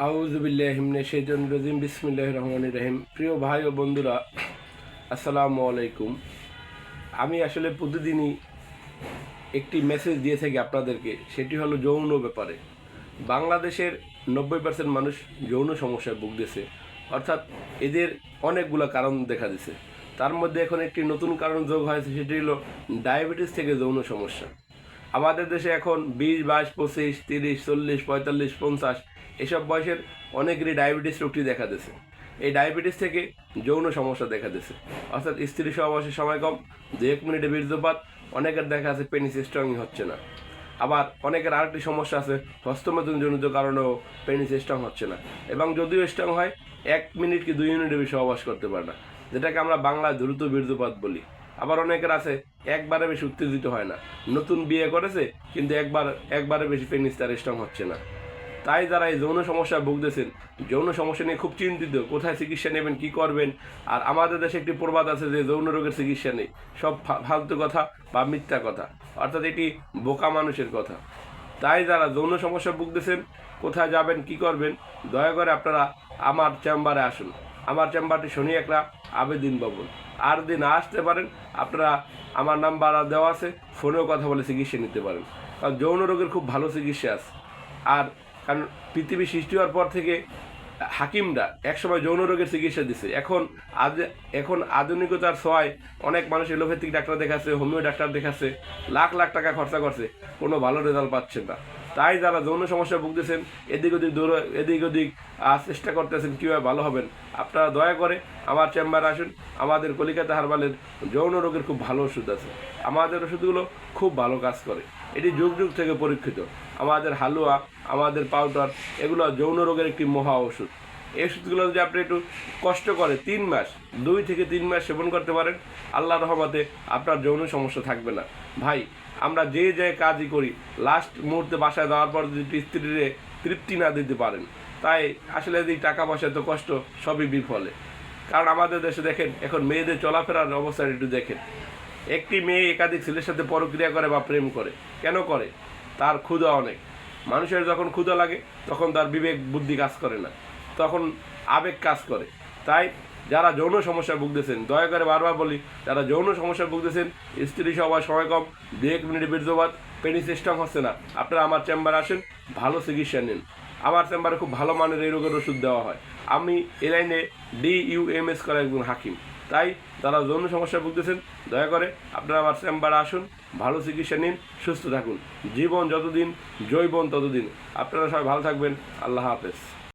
আউজুবিল্লাহিমনে সেইজন রজিম বিসমিল্লাহ রহমান রহিম। প্রিয় ভাই ও বন্ধুরা, আসসালামু আলাইকুম। আমি আসলে প্রতিদিনই একটি মেসেজ দিয়ে থাকি আপনাদেরকে, সেটি হলো যৌন ব্যাপারে। বাংলাদেশের নব্বই পার্সেন্ট মানুষ যৌন সমস্যায় ভুগতেছে। অর্থাৎ এদের অনেকগুলো কারণ দেখা দিছে। তার মধ্যে এখন একটি নতুন কারণ যোগ হয়েছে, সেটি হলো ডায়াবেটিস থেকে যৌন সমস্যা। আমাদের দেশে এখন বিশ, বাইশ, পঁচিশ, তিরিশ, চল্লিশ, পঁয়তাল্লিশ, পঞ্চাশ এসব বয়সের অনেকেরই ডায়াবেটিস রোগটি দেখা দিছে এই ডায়াবেটিস থেকে যৌন সমস্যা দেখা দিছে অর্থাৎ স্ত্রী সহবাসের সময় কম দু এক মিনিটে বীর্যপাত, অনেকের দেখা আছে পেনিস স্ট্রংই হচ্ছে না। আবার অনেকের আরেকটি সমস্যা আছে হস্তমোদনজনিত কারণেও পেনিস স্ট্রং হচ্ছে না। এবং যদিও স্ট্রং হয়, এক মিনিট কি দুই মিনিটে বেশি সহবাস করতে পারে না। যেটাকে আমরা বাংলায় দ্রুত বীর্যপাত বলি। আবার অনেকের আছে, একবারে বেশি উত্তেজিত হয় না। নতুন বিয়ে করেছে, কিন্তু একবার, একবারে বেশি পেনিস তার স্ট্রং হচ্ছে না। তাই যারা এই যৌন সমস্যায় ভুগতেছেন, যৌন সমস্যা নিয়ে খুব চিন্তিত, কোথায় চিকিৎসা নেবেন, কি করবেন? আর আমাদের দেশে একটি প্রবাদ আছে যে যৌন রোগের চিকিৎসা নেই। সব ফালতু কথা বা মিথ্যা কথা। অর্থাৎ এটি বোকা মানুষের কথা। তাই যারা যৌন সমস্যা ভুগতেছেন, কোথায় যাবেন, কি করবেন, দয়া করে আপনারা আমার চেম্বারে আসুন। আমার চেম্বারটি শনি একটা আবেদিন ভবন। আর দিন আসতে পারেন, আপনারা আমার নাম্বার দেওয়া আছে, ফোনেও কথা বলে চিকিৎসা নিতে পারেন। কারণ যৌন রোগের খুব ভালো চিকিৎসা আছে। আর কারণ পৃথিবী সৃষ্টি হওয়ার পর থেকে হাকিমরা একসময় যৌন রোগের চিকিৎসা দিছে। এখন আজ এখন আধুনিকতার ছোঁয়ায় অনেক মানুষ এলোপ্যাথিক ডাক্তার দেখাচ্ছে, হোমিও ডাক্তার দেখাচ্ছে, লাখ লাখ টাকা খরচা করছে, কোনো ভালো রেজাল্ট পাচ্ছেন না। তাই যারা যৌন সমস্যা ভুগতেছেন, এদিক ওদিক দৌড় এদিক ওদিক চেষ্টা করতেছেন কীভাবে ভালো হবেন, আপনারা দয়া করে আমার চেম্বারে আসুন। আমাদের কলিকাতা হারবালের যৌন রোগের খুব ভালো ওষুধ আছে। আমাদের ওষুধগুলো খুব ভালো কাজ করে। এটি যুগ যুগ থেকে পরীক্ষিত। আমাদের হালুয়া, আমাদের পাউডার এগুলো যৌন রোগের একটি মহা ওষুধ। এই ওষুধগুলো যদি আপনি একটু কষ্ট করে তিন মাস, দুই থেকে তিন মাস সেবন করতে পারেন, আল্লাহ রহমতে আপনার যৌন সমস্যা থাকবে না। ভাই, আমরা যে যে কাজই করি লাস্ট মুহূর্তে বাসায় যাওয়ার পর যদি স্ত্রীরে তৃপ্তি না দিতে পারেন, তাই আসলে এই টাকা পয়সা তো কষ্ট, সবই বিফলে। কারণ আমাদের দেশে দেখেন, এখন মেয়েদের চলাফেরার অবস্থা একটু দেখেন। একটি মেয়ে একাধিক ছেলের সাথে পরক্রিয়া করে বা প্রেম করে। কেন করে? তার ক্ষুধা অনেক। মানুষের যখন ক্ষুধা লাগে, তখন তার বিবেক বুদ্ধি কাজ করে না। তখন আবেগ কাজ করে। তাই যারা যৌন সমস্যায় ভুগতেছেন, দয়া করে বারবার বলি, যারা যৌন সমস্যায় ভুগতেছেন, স্ত্রী সবার সময় কম, দু এক মিনিট বীর্যপাত পেনিস স্ট্রং হচ্ছে না। আপনারা আমার চেম্বারে আসেন, ভালো চিকিৎসা নিন। আমার চেম্বারে খুব ভালো মানের এই রোগের ওষুধ দেওয়া হয়। আমি এ লাইনে ডি ইউ এম এস করা একজন হাকিম। তাই যারা যৌন সমস্যায় ভুগতেছেন, দয়া করে আপনারা আমার চেম্বারে আসুন, ভালো চিকিৎসা নিন, সুস্থ থাকুন। জীবন যতদিন জৈবন ততদিন। আপনারা সবাই ভালো থাকবেন। আল্লাহ হাফেজ।